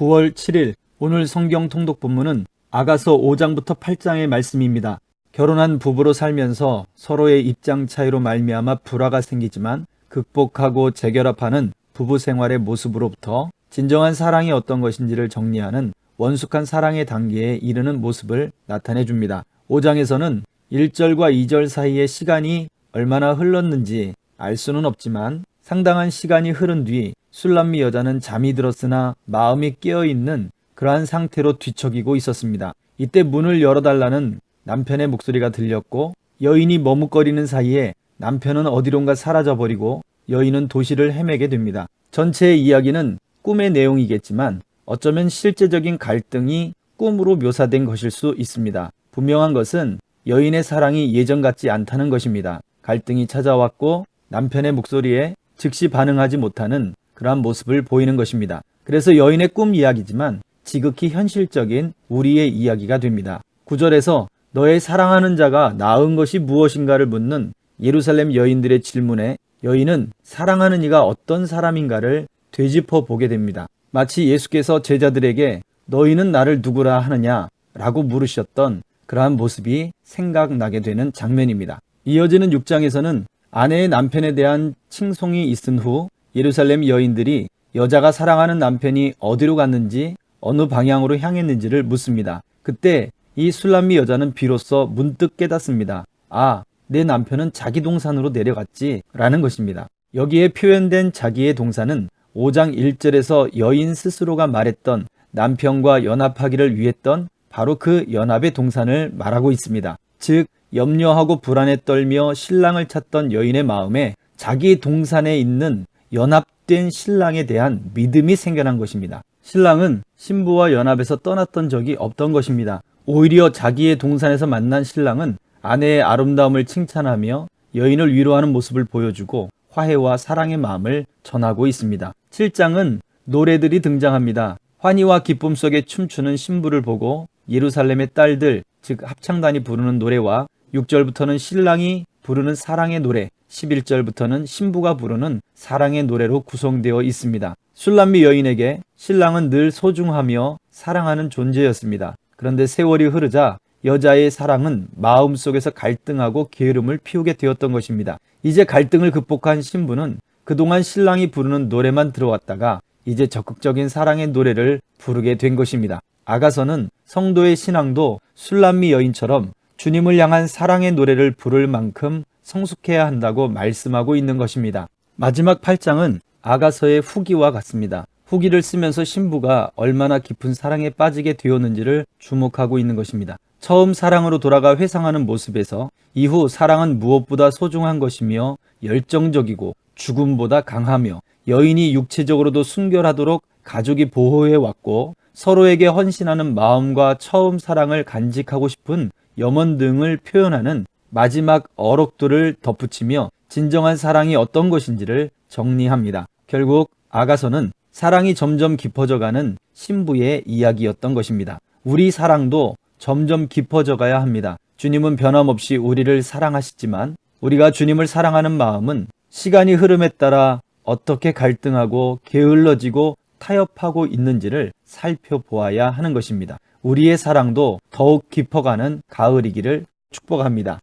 9월 7일 오늘 성경 통독 본문은 아가서 5장부터 8장의 말씀입니다. 결혼한 부부로 살면서 서로의 입장 차이로 말미암아 불화가 생기지만 극복하고 재결합하는 부부 생활의 모습으로부터 진정한 사랑이 어떤 것인지를 정리하는 원숙한 사랑의 단계에 이르는 모습을 나타내 줍니다. 5장에서는 1절과 2절 사이의 시간이 얼마나 흘렀는지 알 수는 없지만 상당한 시간이 흐른 뒤 술람미 여자는 잠이 들었으나 마음이 깨어 있는 그러한 상태로 뒤척이고 있었습니다. 이때 문을 열어달라는 남편의 목소리가 들렸고 여인이 머뭇거리는 사이에 남편은 어디론가 사라져버리고 여인은 도시를 헤매게 됩니다. 전체의 이야기는 꿈의 내용이겠지만 어쩌면 실제적인 갈등이 꿈으로 묘사된 것일 수 있습니다. 분명한 것은 여인의 사랑이 예전 같지 않다는 것입니다. 갈등이 찾아왔고 남편의 목소리에 즉시 반응하지 못하는 그러한 모습을 보이는 것입니다. 그래서 여인의 꿈 이야기지만 지극히 현실적인 우리의 이야기가 됩니다. 9절에서 너의 사랑하는 자가 나은 것이 무엇인가를 묻는 예루살렘 여인들의 질문에 여인은 사랑하는 이가 어떤 사람인가를 되짚어 보게 됩니다. 마치 예수께서 제자들에게 너희는 나를 누구라 하느냐 라고 물으셨던 그러한 모습이 생각나게 되는 장면입니다. 이어지는 6장에서는 아내의 남편에 대한 칭송이 있은 후 예루살렘 여인들이 여자가 사랑하는 남편이 어디로 갔는지 어느 방향으로 향했는지를 묻습니다. 그때 이 술람미 여자는 비로소 문득 깨닫습니다. 아, 내 남편은 자기 동산으로 내려갔지 라는 것입니다. 여기에 표현된 자기의 동산은 5장 1절에서 여인 스스로가 말했던 남편과 연합하기를 위했던 바로 그 연합의 동산을 말하고 있습니다. 즉, 염려하고 불안에 떨며 신랑을 찾던 여인의 마음에 자기 동산에 있는 연합된 신랑에 대한 믿음이 생겨난 것입니다. 신랑은 신부와 연합에서 떠났던 적이 없던 것입니다. 오히려 자기의 동산에서 만난 신랑은 아내의 아름다움을 칭찬하며 여인을 위로하는 모습을 보여주고 화해와 사랑의 마음을 전하고 있습니다. 7장은 노래들이 등장합니다. 환희와 기쁨 속에 춤추는 신부를 보고 예루살렘의 딸들, 즉 합창단이 부르는 노래와 6절부터는 신랑이 부르는 사랑의 노래, 11절부터는 신부가 부르는 사랑의 노래로 구성되어 있습니다. 술람미 여인에게 신랑은 늘 소중하며 사랑하는 존재였습니다. 그런데 세월이 흐르자 여자의 사랑은 마음속에서 갈등하고 게으름을 피우게 되었던 것입니다. 이제 갈등을 극복한 신부는 그동안 신랑이 부르는 노래만 들어왔다가 이제 적극적인 사랑의 노래를 부르게 된 것입니다. 아가서는 성도의 신앙도 술람미 여인처럼 주님을 향한 사랑의 노래를 부를 만큼 성숙해야 한다고 말씀하고 있는 것입니다. 마지막 8장은 아가서의 후기와 같습니다. 후기를 쓰면서 신부가 얼마나 깊은 사랑에 빠지게 되었는지를 주목하고 있는 것입니다. 처음 사랑으로 돌아가 회상하는 모습에서 이후 사랑은 무엇보다 소중한 것이며 열정적이고 죽음보다 강하며 여인이 육체적으로도 순결하도록 가족이 보호해 왔고 서로에게 헌신하는 마음과 처음 사랑을 간직하고 싶은 염원 등을 표현하는 마지막 어록들을 덧붙이며 진정한 사랑이 어떤 것인지를 정리합니다. 결국 아가서는 사랑이 점점 깊어져 가는 신부의 이야기였던 것입니다. 우리 사랑도 점점 깊어져 가야 합니다. 주님은 변함없이 우리를 사랑하시지만 우리가 주님을 사랑하는 마음은 시간이 흐름에 따라 어떻게 갈등하고 게을러지고 타협하고 있는지를 살펴보아야 하는 것입니다. 우리의 사랑도 더욱 깊어가는 가을이기를 축복합니다.